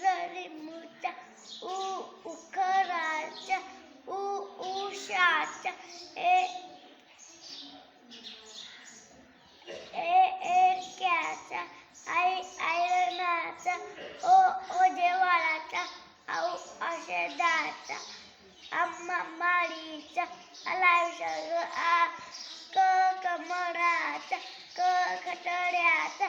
जरी मुठा उ उखराच्या उ उषाच्या ए ए एरक्याचा आई आयरणाचा ओ ओ देवाळाचा औ औषधाचा आम्मा माळीचा अलाविषाग आ क कमळाचा क खटड्याचा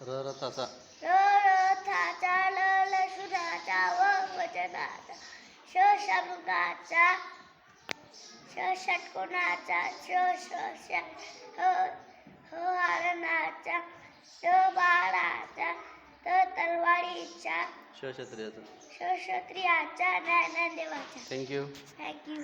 र रथाचा रथाचा ल लसुनाचा व वचनाचा श शमुगाचा श षटकोणाचा श श श ह ह हरणाचा ट बाळाचा त तलवारीचा शिवक्षत्रियाचा श क्षत्रियाचा ज्ञानदेवाचा थँक्यू थँक्यू